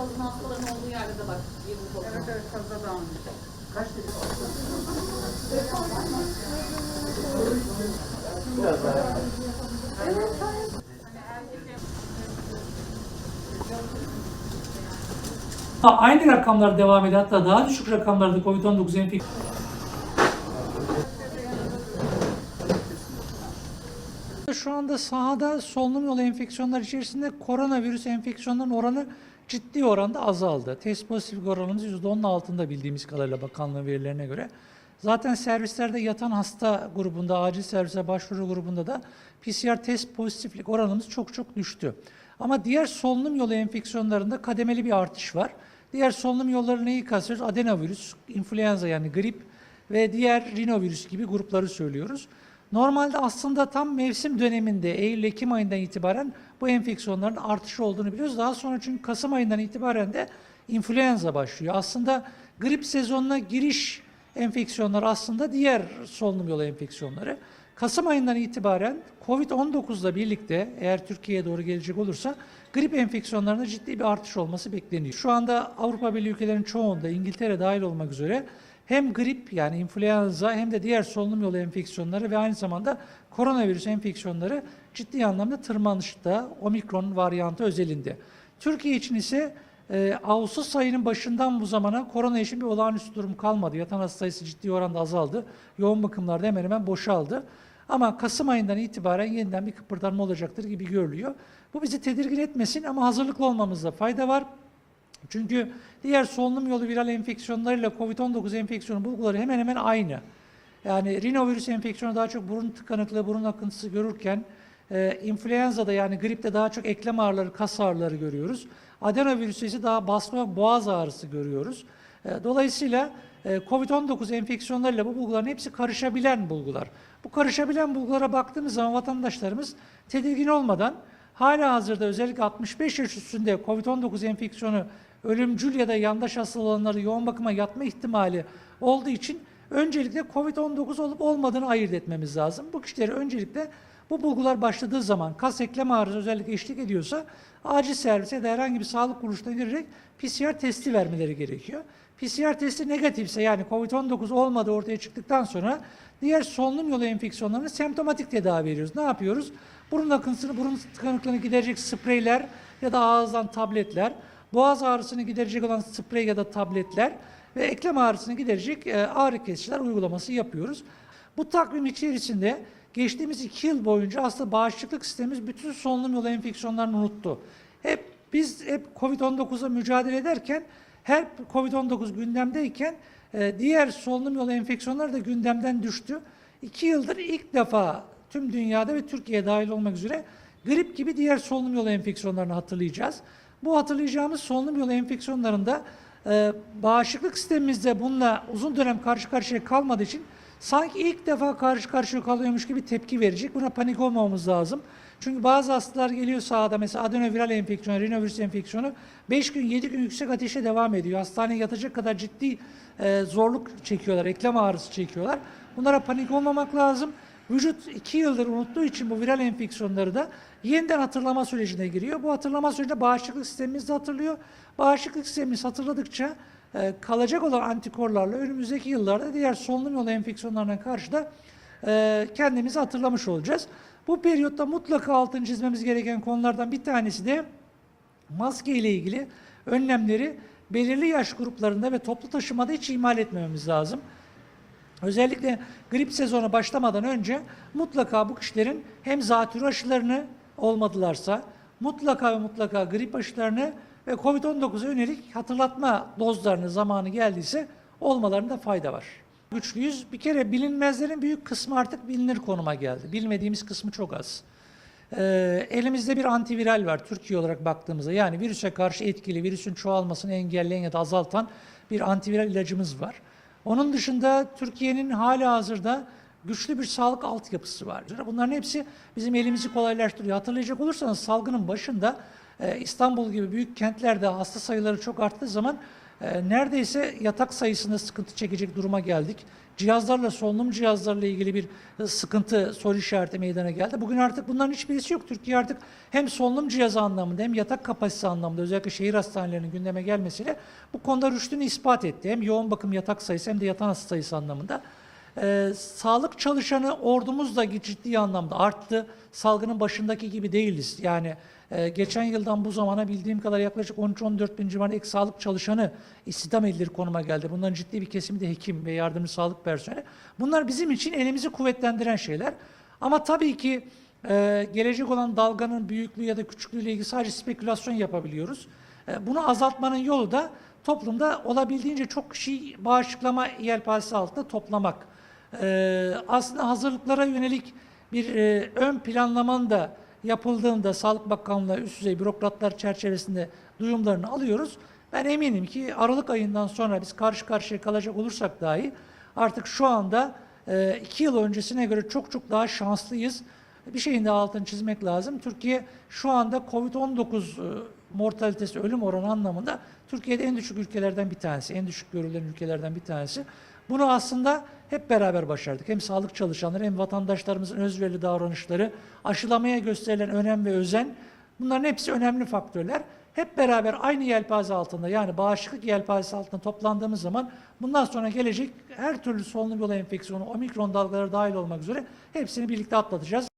Salgın hastaların olduğu yerde de bak. Evet evet fazla dağılmış. Kaç dedik? Ha, aynı rakamlar devam ediyor. Hatta daha düşük rakamlarda COVID-19 enfeksiyonu Şu anda sahada solunum yolu enfeksiyonlar içerisinde koronavirüs enfeksiyonların oranı ciddi oranda azaldı. Test pozitiflik oranımız %10'un altında bildiğimiz kadarıyla bakanlığın verilerine göre. Zaten servislerde yatan hasta grubunda, acil servise başvuru grubunda da PCR test pozitiflik oranımız çok çok düştü. Ama diğer solunum yolu enfeksiyonlarında kademeli bir artış var. Diğer solunum yolları neyi kastediyoruz? Adenovirüs, influenza yani grip ve diğer rinovirüs gibi grupları söylüyoruz. Normalde aslında tam mevsim döneminde Eylül-Ekim ayından itibaren bu enfeksiyonların artışı olduğunu biliyoruz. Daha sonra çünkü Kasım ayından itibaren de influenza başlıyor. Aslında grip sezonuna giriş enfeksiyonlar aslında diğer solunum yolu enfeksiyonları. Kasım ayından itibaren Covid-19 ile birlikte eğer Türkiye'ye doğru gelecek olursa grip enfeksiyonlarında ciddi bir artış olması bekleniyor. Şu anda Avrupa Birliği ülkelerinin çoğunda İngiltere dahil olmak üzere hem grip yani influenza hem de diğer solunum yolu enfeksiyonları ve aynı zamanda koronavirüs enfeksiyonları ciddi anlamda tırmanışta omikron varyantı özelinde. Türkiye için ise e, Ağustos ayının başından bu zamana korona için bir olağanüstü durum kalmadı. Yatan hasta sayısı ciddi oranda azaldı. Yoğun bakımlarda hemen hemen boşaldı. Ama Kasım ayından itibaren yeniden bir kıpırdanma olacaktır gibi görülüyor. Bu bizi tedirgin etmesin ama hazırlıklı olmamızda fayda var. Çünkü diğer solunum yolu viral enfeksiyonlarıyla COVID-19 enfeksiyonu bulguları hemen hemen aynı. Yani rinovirüs enfeksiyonu daha çok burun tıkanıklığı, burun akıntısı görürken e, influenza'da yani gripte daha çok eklem ağrıları, kas ağrıları görüyoruz. Adenovirüsü ise daha basma boğaz ağrısı görüyoruz. E, dolayısıyla e, COVID-19 enfeksiyonlarıyla bu bulguların hepsi karışabilen bulgular. Bu karışabilen bulgulara baktığımız zaman vatandaşlarımız tedirgin olmadan hala hazırda özellikle 65 yaş üstünde COVID-19 enfeksiyonu ölümcül ya da yandaş hastalığı olanları yoğun bakıma yatma ihtimali olduğu için öncelikle COVID-19 olup olmadığını ayırt etmemiz lazım. Bu kişileri öncelikle bu bulgular başladığı zaman kas eklem ağrısı özellikle eşlik ediyorsa acil servise ya da herhangi bir sağlık kuruluşuna girerek PCR testi vermeleri gerekiyor. PCR testi negatifse yani COVID-19 olmadığı ortaya çıktıktan sonra diğer solunum yolu enfeksiyonlarını semptomatik tedavi veriyoruz. Ne yapıyoruz? Burun akıntısını, burun tıkanıklığını giderecek spreyler ya da ağızdan tabletler, boğaz ağrısını giderecek olan sprey ya da tabletler ve eklem ağrısını giderecek e, ağrı kesiciler uygulaması yapıyoruz. Bu takvim içerisinde geçtiğimiz iki yıl boyunca aslında bağışıklık sistemimiz bütün solunum yolu enfeksiyonlarını unuttu. Hep biz hep COVID-19'a mücadele ederken her COVID-19 gündemdeyken e, diğer solunum yolu enfeksiyonları da gündemden düştü. İki yıldır ilk defa tüm dünyada ve Türkiye dahil olmak üzere grip gibi diğer solunum yolu enfeksiyonlarını hatırlayacağız. Bu hatırlayacağımız solunum yolu enfeksiyonlarında e, bağışıklık sistemimizde bununla uzun dönem karşı karşıya kalmadığı için sanki ilk defa karşı karşıya kalıyormuş gibi tepki verecek. Buna panik olmamamız lazım. Çünkü bazı hastalar geliyor sahada mesela adenoviral enfeksiyonu, rinovirüs enfeksiyonu 5 gün 7 gün yüksek ateşe devam ediyor. Hastaneye yatacak kadar ciddi e, zorluk çekiyorlar, eklem ağrısı çekiyorlar. Bunlara panik olmamak lazım. Vücut 2 yıldır unuttuğu için bu viral enfeksiyonları da yeniden hatırlama sürecine giriyor. Bu hatırlama sürecinde bağışıklık sistemimiz de hatırlıyor. Bağışıklık sistemimiz hatırladıkça e, kalacak olan antikorlarla önümüzdeki yıllarda diğer solunum yolu enfeksiyonlarına karşı da e, kendimizi hatırlamış olacağız. Bu periyotta mutlaka altını çizmemiz gereken konulardan bir tanesi de maske ile ilgili önlemleri belirli yaş gruplarında ve toplu taşımada hiç ihmal etmememiz lazım. Özellikle grip sezonu başlamadan önce mutlaka bu kişilerin hem zatürre aşılarını olmadılarsa mutlaka ve mutlaka grip aşılarını ve COVID-19'a yönelik hatırlatma dozlarını zamanı geldiyse olmalarında fayda var. Güçlüyüz. Bir kere bilinmezlerin büyük kısmı artık bilinir konuma geldi. Bilmediğimiz kısmı çok az. Ee, elimizde bir antiviral var Türkiye olarak baktığımızda. Yani virüse karşı etkili, virüsün çoğalmasını engelleyen ya da azaltan bir antiviral ilacımız var. Onun dışında Türkiye'nin hala hazırda güçlü bir sağlık altyapısı var. Bunların hepsi bizim elimizi kolaylaştırıyor. Hatırlayacak olursanız salgının başında e, İstanbul gibi büyük kentlerde hasta sayıları çok arttığı zaman e, neredeyse yatak sayısında sıkıntı çekecek duruma geldik. Cihazlarla, solunum cihazlarıyla ilgili bir e, sıkıntı, soru işareti meydana geldi. Bugün artık bunların hiçbirisi yok. Türkiye artık hem solunum cihazı anlamında hem yatak kapasitesi anlamında özellikle şehir hastanelerinin gündeme gelmesiyle bu konuda rüştünü ispat etti. Hem yoğun bakım yatak sayısı hem de yatan hasta sayısı anlamında. Ee, sağlık çalışanı ordumuz da ciddi anlamda arttı. Salgının başındaki gibi değiliz. Yani e, geçen yıldan bu zamana bildiğim kadar yaklaşık 13-14 bin civarında ek sağlık çalışanı istihdam edilir konuma geldi. Bunların ciddi bir kesimi de hekim ve yardımcı sağlık personeli. Bunlar bizim için elimizi kuvvetlendiren şeyler. Ama tabii ki e, gelecek olan dalganın büyüklüğü ya da küçüklüğüyle ilgili sadece spekülasyon yapabiliyoruz. E, bunu azaltmanın yolu da toplumda olabildiğince çok kişi bağışıklama yelpazesi altında toplamak. Ee, aslında hazırlıklara yönelik bir e, ön planlamanın da yapıldığında Sağlık Bakanlığı üst düzey bürokratlar çerçevesinde duyumlarını alıyoruz. Ben eminim ki Aralık ayından sonra biz karşı karşıya kalacak olursak dahi artık şu anda e, iki yıl öncesine göre çok çok daha şanslıyız. Bir şeyin de altını çizmek lazım. Türkiye şu anda Covid-19 e, mortalitesi, ölüm oranı anlamında Türkiye'de en düşük ülkelerden bir tanesi, en düşük görülen ülkelerden bir tanesi. Bunu aslında hep beraber başardık. Hem sağlık çalışanları hem vatandaşlarımızın özverili davranışları, aşılamaya gösterilen önem ve özen bunların hepsi önemli faktörler. Hep beraber aynı yelpaze altında yani bağışıklık yelpazesi altında toplandığımız zaman bundan sonra gelecek her türlü solunum yolu enfeksiyonu, omikron dalgaları dahil olmak üzere hepsini birlikte atlatacağız.